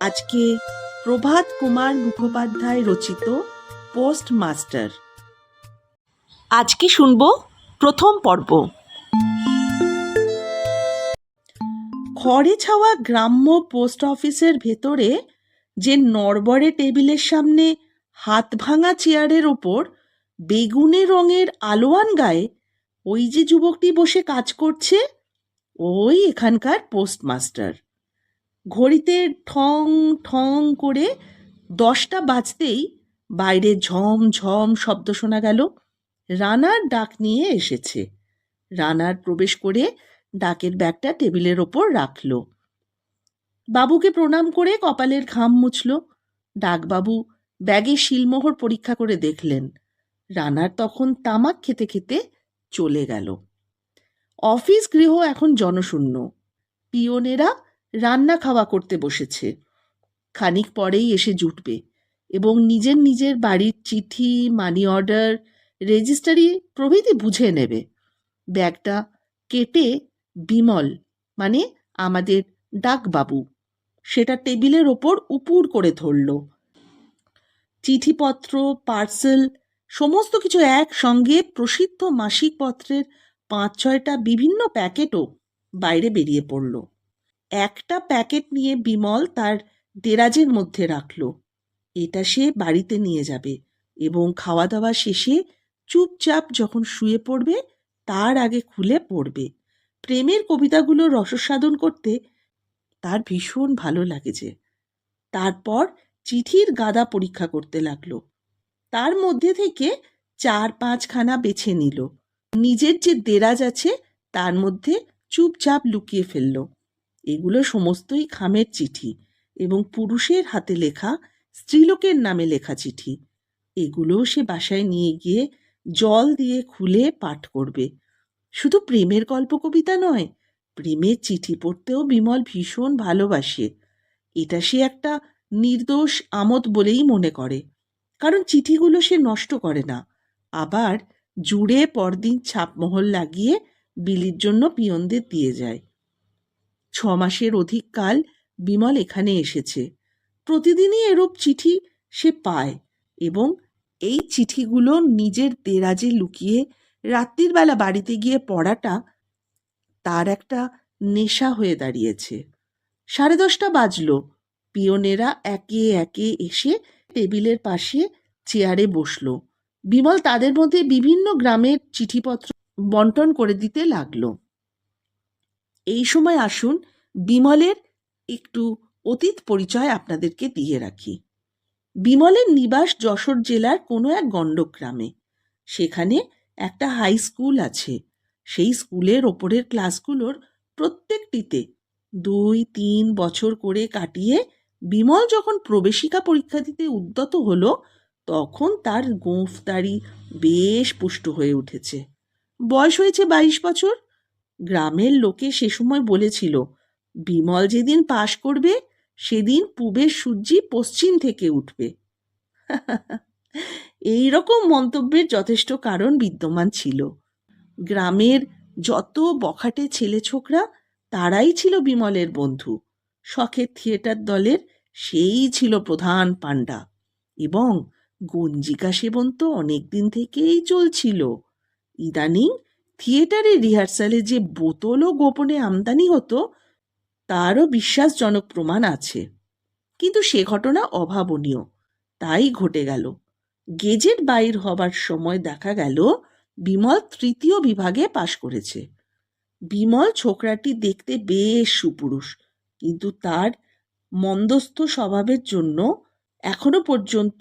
আজকে প্রভাত কুমার মুখোপাধ্যায় রচিত post master. আজকে শুনব প্রথম পর্ব। খড়ে ছাওয়া গ্রাম্য পোস্ট অফিসের ভেতরে যে নড়বড়ে টেবিলের সামনে হাত ভাঙা চেয়ারের ওপর বেগুনে রঙের আলোয়ান গায়ে ওই যে যুবকটি বসে কাজ করছে, ওই এখানকার পোস্টমাস্টার ঘড়িতে ঠং ঠং করে দশটা বাজতেই বাইরে ঝম ঝম শব্দ শোনা গেল। রানার ডাক নিয়ে এসেছে। রানার প্রবেশ করে ডাকের ব্যাগটা টেবিলের ওপর রাখল। বাবুকে প্রণাম করে কপালের ঘাম মুছল। ডাকবাবু ব্যাগে শিলমোহর পরীক্ষা করে দেখলেন। রানার তখন তামাক খেতে খেতে চলে গেল। অফিস গৃহ এখন জনশূন্য। পিয়নেরা রান্না খাওয়া করতে বসেছে। খানিক পরেই এসে জুটবে এবং নিজের নিজের বাড়ির চিঠি মানি অর্ডার রেজিস্টারি প্রভৃতি বুঝে নেবে। ব্যাগটা কেটে বিমল মানে আমাদের ডাকবাবু, সেটা টেবিলের ওপর উপুর করে ধরল। চিঠিপত্র পার্সেল সমস্ত কিছু একসঙ্গে প্রসিদ্ধ মাসিক পত্রের পাঁচ ছয়টা বিভিন্ন প্যাকেটও বাইরে বেরিয়ে পড়ল। একটা প্যাকেট নিয়ে বিমল তার দেরাজের মধ্যে রাখল। এটা সে বাড়িতে নিয়ে যাবে এবং খাওয়া দাওয়া শেষে চুপচাপ যখন শুয়ে পড়বে, তার আগে খুলে পড়বে। প্রেমের কবিতাগুলো রসসাধন করতে তার ভীষণ ভালো লাগে যে। তারপর চিঠির গাদা পরীক্ষা করতে লাগল। তার মধ্যে থেকে চার পাঁচখানা বেছে নিল। নিজের যে দেরাজ আছে, তার মধ্যে চুপচাপ লুকিয়ে ফেলল। এগুলো সমস্তই খামের চিঠি এবং পুরুষের হাতে লেখা স্ত্রীলোকের নামে লেখা চিঠি। এগুলোও সে বাসায় নিয়ে গিয়ে জল দিয়ে খুলে পাঠ করবে। শুধু প্রেমের গল্প কবিতা নয়, প্রেমের চিঠি পড়তেও বিমল ভীষণ ভালোবাসে। এটা সে একটা নির্দোষ আমোদ বলেই মনে করে। কারণ চিঠিগুলো সে নষ্ট করে না। আবার জুড়ে পরদিন ছাপমহল লাগিয়ে বিলির জন্য পিয়নদের দিয়ে যায়। ছ মাসের অধিক কাল বিমল এখানে এসেছে। প্রতিদিনই এরূপ চিঠি সে পায় এবং এই চিঠিগুলো নিজের দেরাজে লুকিয়ে রাত্রির বেলা বাড়িতে গিয়ে পড়াটা তার একটা নেশা হয়ে দাঁড়িয়েছে। সাড়ে দশটা বাজলো। পিয়নেরা একে একে এসে টেবিলের পাশে চেয়ারে বসল। বিমল তাদের মধ্যে বিভিন্ন গ্রামের চিঠিপত্র বন্টন করে দিতে লাগল। এই সময় আসুন, বিমলের একটু অতীত পরিচয় আপনাদেরকে দিয়ে রাখি। বিমলের নিবাস যশোর জেলার কোনো এক গণ্ডগ্রামে। সেখানে একটা হাই স্কুল আছে। সেই স্কুলের ওপরের ক্লাসগুলোর প্রত্যেকটিতে দুই, তিন বছর করে কাটিয়ে বিমল যখন প্রবেশিকা পরীক্ষা দিতে উদ্যত হলো, তখন তার গোঁফ দাড়ি বেশ পুষ্ট হয়ে উঠেছে। বয়স হয়েছে বাইশ বছর। গ্রামের লোকে সে সময় বলেছিল, বিমল যেদিন পাশ করবে, সেদিন পূবের সূর্যি পশ্চিম থেকে উঠবে। এই রকম মন্তব্যের যথেষ্ট কারণ বিদ্যমান ছিল। গ্রামের যত বখাটে ছেলে ছোকরা, তারাই ছিল বিমলের বন্ধু। শখের থিয়েটার দলের সেই ছিল প্রধান পাণ্ডা। এবং গঞ্জিকা সেবন তো অনেক দিন থেকেই চলছিল। ইদানিং থিয়েটারে রিহার্সালে যে বোতলও গোপনে আমদানি হতো, তারও বিশ্বাসজনক প্রমাণ আছে। কিন্তু সে ঘটনা অভাবনীয়, তাই ঘটে গেল। গেজেট বাইর হবার সময় দেখা গেল, বিমল তৃতীয় বিভাগে পাশ করেছে। বিমল ছোকরাটি দেখতে বেশ সুপুরুষ, কিন্তু তার মন্দস্থ স্বভাবের জন্য এখনও পর্যন্ত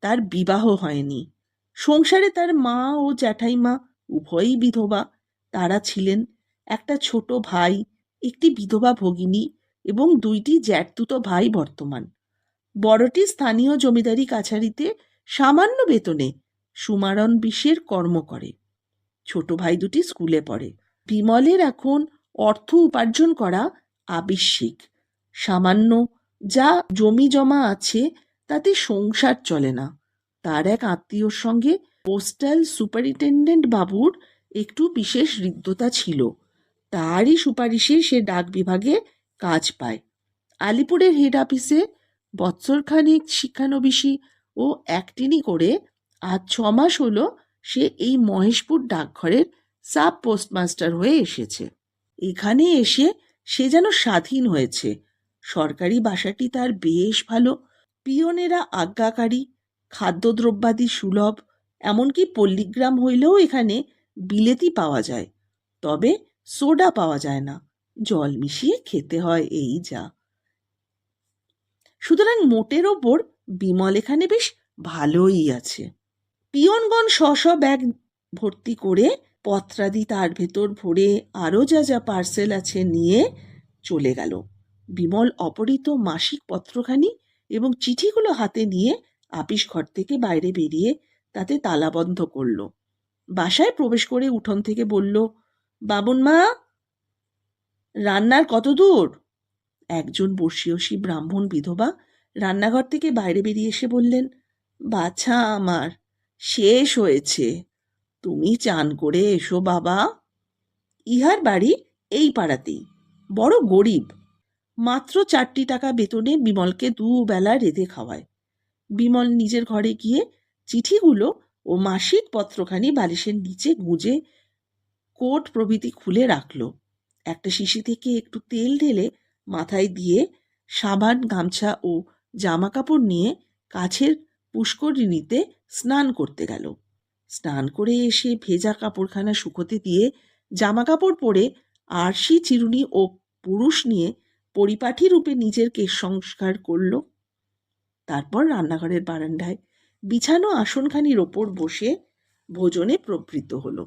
তার বিবাহ হয়নি। সংসারে তার মা ও জ্যাঠাইমা উভয়ই বিধবা। তারা ছিলেন একটা ছোট ভাই, একটি বিধবা ভগিনী এবং দুইটি জ্যাঠতুতো ভাই বর্তমান। বড়টি স্থানীয় জমিদারি কাছারিতে সামান্য বেতনে সুমারণ বিষের কর্ম করে। ছোট ভাই দুটি স্কুলে পড়ে। বিমলের এখন অর্থ উপার্জন করা আবশ্যিক। সামান্য যা জমি জমা আছে তাতে সংসার চলে না। তার এক আত্মীয়র সঙ্গে পোস্টাল সুপারিনটেন্ডেন্ট বাবুর একটু বিশেষ হৃদ্যতা ছিল। তারই সুপারিশে সে ডাক বিভাগে কাজ পায়। আলিপুরের হেড অফিসে বৎসরখানিক শিক্ষানবিশি ও একটিনি করে আজ ছ মাস হলো সে এই মহেশপুর ডাকঘরের সাব পোস্টমাস্টার হয়ে এসেছে। এখানে এসে সে যেন স্বাধীন হয়েছে। সরকারি বাসাটি তার বেশ ভালো। পিয়নেরা আজ্ঞাকারী, খাদ্যদ্রব্যাদি সুলভ এমনকি পল্লীগ্রাম হইলেও এখানে বিলেতি পাওয়া যায়। তবে সোডা পাওয়া যায় না। জল মিশিয়ে খেতে হয় এই যা। সুতরাং মোটের ওপর বিমল এখানে বেশ ভালোই আছে। পিয়নগণ শ ব্যাগ ভর্তি করে পত্রাদি তার ভেতর ভরে আরও যা যা পার্সেল আছে নিয়ে চলে গেল। বিমল অপহৃত মাসিক পত্রখানি এবং চিঠিগুলো হাতে নিয়ে আপিস ঘর থেকে বাইরে বেরিয়ে তাতে তালাবন্ধ করল। বাসায় প্রবেশ করে উঠোন থেকে বলল, বাবুন মা, রান্নার কত দূর? একজন বর্ষীয়সী ব্রাহ্মণ বিধবা রান্নাঘর থেকে বাইরে বেরিয়ে এসে বললেন, বাছা আমার, শেষ হয়েছে। তুমি চান করে এসো বাবা। ইহার বাড়ি এই পাড়াতেই, বড় গরিব। মাত্র চারটি টাকা বেতনে বিমলকে দুবেলা রেঁধে খাওয়ায়। বিমল নিজের ঘরে গিয়ে চিঠিগুলো ও মাসিক পত্রখানি বালিশের নিচে গুঁজে কোট প্রভৃতি খুলে রাখল। একটা শিশি থেকে একটু তেল ঢেলে মাথায় দিয়ে সাবান, গামছা ও জামা কাপড় নিয়ে কাছের পুষ্করিণীতে স্নান করতে গেল। স্নান করে এসে ভেজা কাপড়খানা শুকোতে দিয়ে জামা কাপড় পরে আরশি চিরুনি ও পুরুষ নিয়ে পরিপাঠী রূপে নিজের কেশ সংস্কার করল। তারপর রান্নাঘরের বারান্দায় বিছানো আসনখানির ওপর বসে ভোজনে প্রবৃত্ত হলো।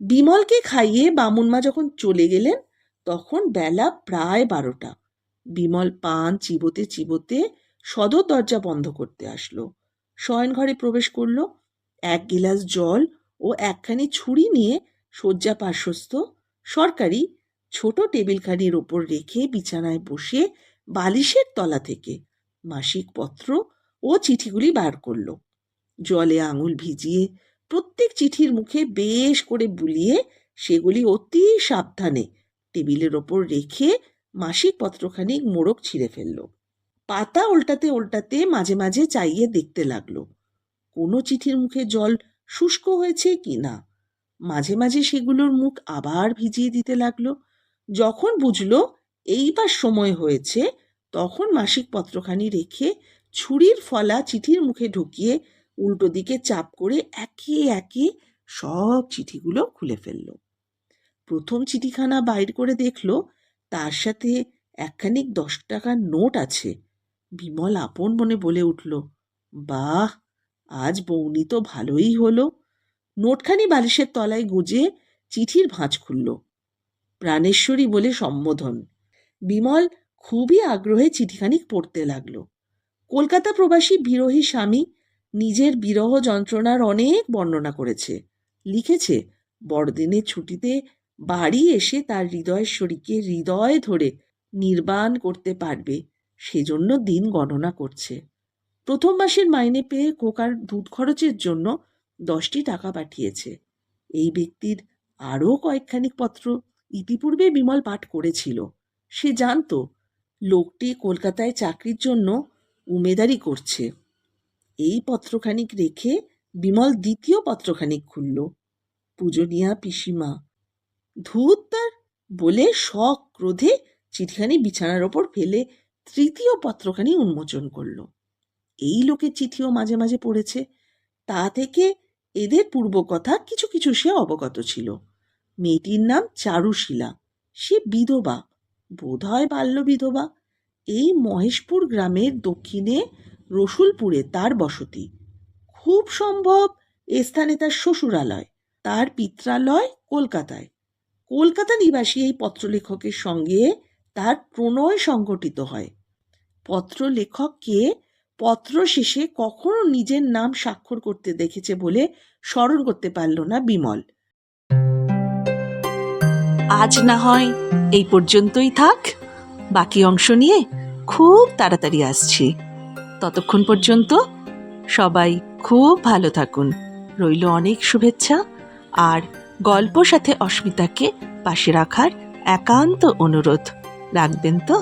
বিমলকে খাইয়ে বামুনমা যখন চলে গেলেন, তখন বেলা প্রায় বারোটা। বিমল পান চিবোতে চিবোতে সদর দরজা বন্ধ করতে আসলো। শয়নঘরে প্রবেশ করল। এক গিলাস জল ও একখানি ছুরি নিয়ে শয্যা পার্শ্বস্থ সরকারি ছোট টেবিলখানির ওপর রেখে বিছানায় বসে বালিশের তলা থেকে মাসিক পত্র ও চিঠিগুলি বার করল। জলে আঙুল ভিজিয়ে প্রত্যেক চিঠির মুখে বেশ করে বুলিয়ে সেগুলি অতি সাবধানে টেবিলের ওপর রেখে মাসিক পত্রখানি মোড়ক ছিঁড়ে ফেলল। পাতা উল্টাতে উল্টাতে মাঝে মাঝে চাইয়ে দেখতে লাগল, কোনো চিঠির মুখে জল শুষ্ক হয়েছে কি না? মাঝে মাঝে সেগুলোর মুখ আবার ভিজিয়ে দিতে লাগল, যখন বুঝলো এইবার সময় হয়েছে, তখন মাসিক পত্রখানি রেখে ছুরির ফলা চিঠির মুখে ঢুকিয়ে উল্টো দিকে চাপ করে একে একে সব চিঠিগুলো খুলে ফেলল। প্রথম চিঠিখানা বাইর করে দেখল, তার সাথে একখানিক দশ টাকার নোট আছে। বিমল আপন মনে বলে উঠল, বাহ, আজ বৌনি তো ভালোই হলো। নোটখানি বালিশের তলায় গুজে চিঠির ভাঁজ খুলল। প্রাণেশ্বরী বলে সম্বোধন। বিমল খুবই আগ্রহে চিঠিখানি পড়তে লাগল। কলকাতা প্রবাসী বিরোহী স্বামী নিজের বিরহ যন্ত্রণার অনেক বর্ণনা করেছে। লিখেছে বড়দিনের ছুটিতে বাড়ি এসে তার হৃদয়েশ্বরীকে হৃদয় ধরে নির্বাণ করতে পারবে, সেজন্য দিন গণনা করছে। প্রথম মাসের মাইনে পেয়ে কোকার দুধ খরচের জন্য দশটি টাকা পাঠিয়েছে। এই ব্যক্তির আরও কয়েকখানিক পত্র ইতিপূর্বে বিমল পাঠ করেছিল। সে জানতো, লোকটি কলকাতায় চাকরির জন্য উমেদারি করছে। এই পত্রখানিক রেখে বিমল দ্বিতীয় পত্রখানিক খুলল। পূজনীয়া পিসিমা, ধূত তার বলে শখ ক্রোধে চিঠিখানি বিছানার ওপর ফেলে তৃতীয় পত্রখানি উন্মোচন করল। এই লোকের চিঠিও মাঝে মাঝে পড়েছে। তা থেকে এদের পূর্বকথা কিছু কিছু সে অবগত ছিল। মেয়েটির নাম চারুশীলা। সে বিধবা, বোধহয় বাল্য বিধবা এই মহেশপুর গ্রামের দক্ষিণে রসুলপুরে তার বসতি। খুব সম্ভব এ স্থানে তার শ্বশুরালয়, তার পিত্রালয় কলকাতায়। কলকাতা নিবাসী এই পত্রলেখকের সঙ্গে তার প্রণয় সংগঠিত হয়। পত্রলেখককে পত্র শেষে কখনো নিজের নাম স্বাক্ষর করতে দেখেছে বলে স্মরণ করতে পারল না বিমল। আজ না হয় এই পর্যন্তই থাক। বাকি অংশ নিয়ে খুব তাড়াতাড়ি আসছি। ততক্ষণ পর্যন্ত সবাই খুব ভালো থাকুন। রইল অনেক শুভেচ্ছা আর গল্প সাথে অস্মিতাকে পাশে রাখার একান্ত অনুরোধ। রাখবেন তো?